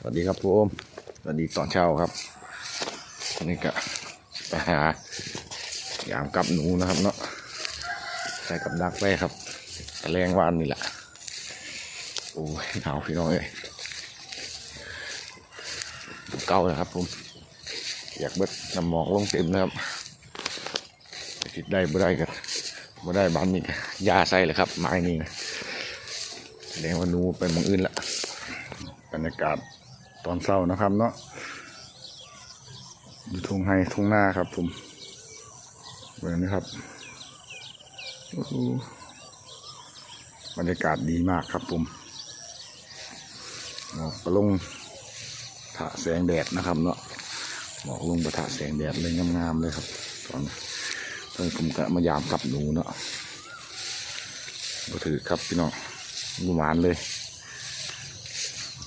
สวัสดีครับผมสวัสดีตอนเช้าครับนนี้ก็ไปหายามกับหนูนะครับเนาะใส่กับดักไว้ครับตะแรงวานนี่แหละโอ้ยหนาวพี่น้องเอ้ยเก่านะครับผมอยากเบิดน้ำหมอกลงเต็มนะครับติดได้บ่ได้กันบ่ได้บ้านนี้ยาใส่เลยครับ ไม้นี่นะแสดงว่านูไปมองอื่นละบรรยากาศ ตอนเช้านะครับ เนาะอยู่ทุ่งไฮทุ่งนาครับผมเบิ่งนะครับบรรยากาศดีมากครับผมหมอกกระลงถะแสงแดดนะครับ เนาะหมอกลงประทะแสงแดดเลยงามๆเลยครับ ตอนตอนผมกะมายามกลับหนูเนาะก็ถือครับพี่น้องหวานเลย